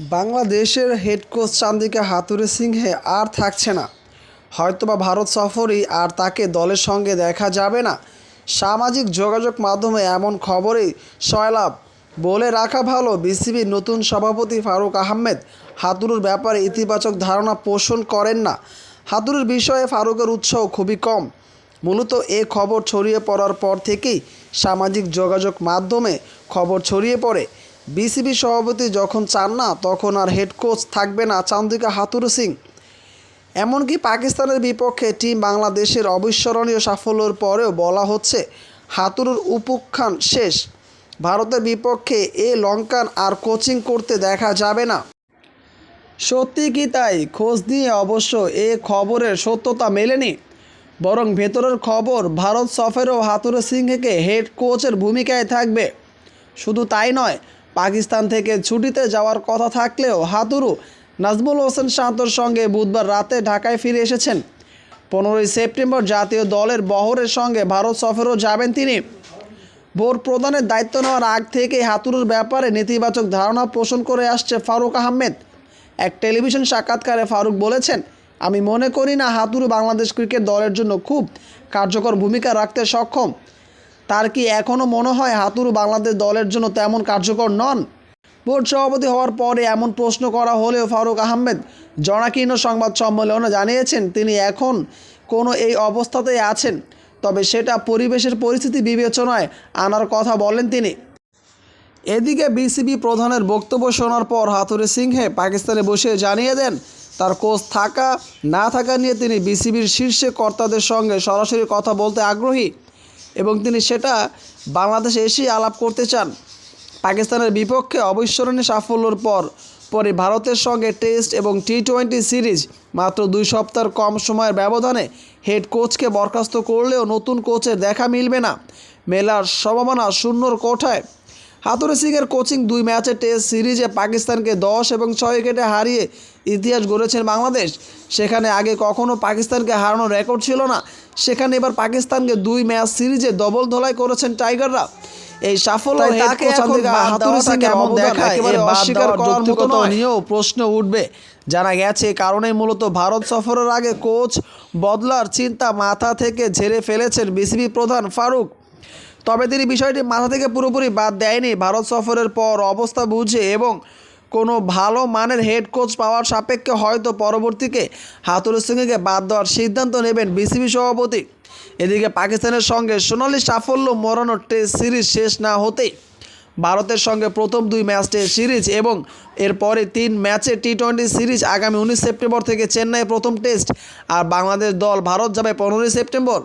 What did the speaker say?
বাংলাদেশের head coach Chandika Hathurusingha আর থাকছে না। হয়তোবা ভারত সফরই আর তাকে দলের সঙ্গে দেখা যাবে না। সামাজিক যোগাযোগ মাধ্যমে এমন খবরেই সয়লাভ বলে রাখা ভালো, বিসিবির নতুন সভাপতি ফারুক আহমেদ হাতুরুর ব্যাপারে ইতিবাচক ধারণা পোষণ করেন না। হাতুরুর বিষয়ে ফারুকের উৎসাহ খুবই কম। মূলত এ খবর ছড়িয়ে পড়ার পর থেকেই সামাজিক যোগাযোগ মাধ্যমে খবর ছড়িয়ে পড়ে। বিসিবি সভাপতি যখন চান না, তখন আর হেড কোচ থাকবে না চান্দিকা হাতুরু সিং। এমনকি পাকিস্তানের বিপক্ষে টিম বাংলাদেশের অবিস্মরণীয় সাফল্যের পরেও বলা হচ্ছে, হাতুরুর উপখ্যান শেষ। ভারতের বিপক্ষে এ লঙ্কান আর কোচিং করতে দেখা যাবে না। সত্যি কি তাই? খোঁজ নিয়ে অবশ্য এ খবরের সত্যতা মেলেনি। বরং ভেতরের খবর, ভারত সফরেও হাতুরে সিংহকে হেড কোচের ভূমিকায় থাকবে। শুধু তাই নয় পাকিস্তান থেকে ছুটিতে যাওয়ার কথা থাকলেও হাতুরু নাজমুল হোসেন শান্তর সঙ্গে বুধবার রাতে ঢাকায় ফিরে এসেছেন। পনেরোই সেপ্টেম্বর জাতীয় দলের বহরের সঙ্গে ভারত সফরেও যাবেন তিনি। ভোট প্রদানের দায়িত্ব নেওয়ার আগ থেকেই হাতুরুর ব্যাপারে নেতিবাচক ধারণা পোষণ করে আসছে ফারুক আহমেদ। এক টেলিভিশন সাক্ষাৎকারে ফারুক বলেছেন, আমি মনে করি না হাতুরু বাংলাদেশ ক্রিকেট দলের জন্য খুব কার্যকর ভূমিকা রাখতে সক্ষম। তার কি এখনও মনে হয় হাতুরু বাংলাদেশ দলের জন্য তেমন কার্যকর নন? বোর্ড সভাপতি হওয়ার পরে এমন প্রশ্ন করা হলেও ফারুক আহমেদ জনাকীর্ণ সংবাদ সম্মেলনে জানিয়েছেন তিনি এখন কোনো এই অবস্থাতেই আছেন। তবে সেটা পরিবেশের পরিস্থিতি বিবেচনায় আনার কথা বলেন তিনি। এদিকে বিসিবি প্রধানের বক্তব্য শোনার পর হাতুরে সিংহে পাকিস্তানে বসে জানিয়ে দেন, তার কোচ থাকা, না থাকা নিয়ে তিনি বিসিবির শীর্ষে কর্তাদের সঙ্গে সরাসরি কথা বলতে আগ্রহী। এবং তিনি সেটা বাংলাদেশে এসেই আলাপ করতে চান। পাকিস্তানের বিপক্ষে অবিস্মরণীয় সাফল্যর পর পরে ভারতের সঙ্গে টেস্ট এবং টি টোয়েন্টি সিরিজ মাত্র দুই সপ্তাহের কম সময়ের ব্যবধানে হেড কোচকে বরখাস্ত করলেও নতুন কোচের দেখা মিলবে না। মেলার সম্ভাবনা শূন্যর কোঠায় হাতুরে সিংয়ের কোচিং দুই ম্যাচে টেস্ট সিরিজে পাকিস্তানকে দশ এবং ছয় উইকেটে হারিয়ে ইতিহাস গড়েছেন বাংলাদেশ। সেখানে আগে কখনো পাকিস্তানকে হারানোর রেকর্ড ছিল না। সেখানে এবার পাকিস্তানকে দুই ম্যাচ সিরিজে ডবল ধলাই করেছেন টাইগাররা। এই সাফল্য তাকে সিং এমন একেবারে অস্বীকার করার মতো নিয়েও প্রশ্ন উঠবে। জানা গেছে কারণে মূলত ভারত সফরের আগে কোচ বদলার চিন্তা মাথা থেকে ঝেড়ে ফেলেছেন বিসিবি প্রধান ফারুক। তবে তিনি বিষয়টি মাথা থেকে পুরোপুরি বাদ দেয়নি। ভারত সফরের পর অবস্থা বুঝে এবং কোনো ভালো মানের হেড কোচ পাওয়ার সাপেক্ষে হয়তো পরবর্তীকে হাতুরু সিংকে বাদ দেওয়ার সিদ্ধান্ত নেবেন বিসিবি সভাপতি। এদিকে পাকিস্তানের সঙ্গে সোনালি সাফল্য মরানোর টেস্ট সিরিজ শেষ না হতেই ভারতের সঙ্গে প্রথম দুই ম্যাচ টেস্ট সিরিজ এবং এরপরে তিন ম্যাচে টি টোয়েন্টি সিরিজ আগামী উনিশ সেপ্টেম্বর থেকে চেন্নাই প্রথম টেস্ট আর বাংলাদেশ দল ভারত যাবে পনেরোই সেপ্টেম্বর।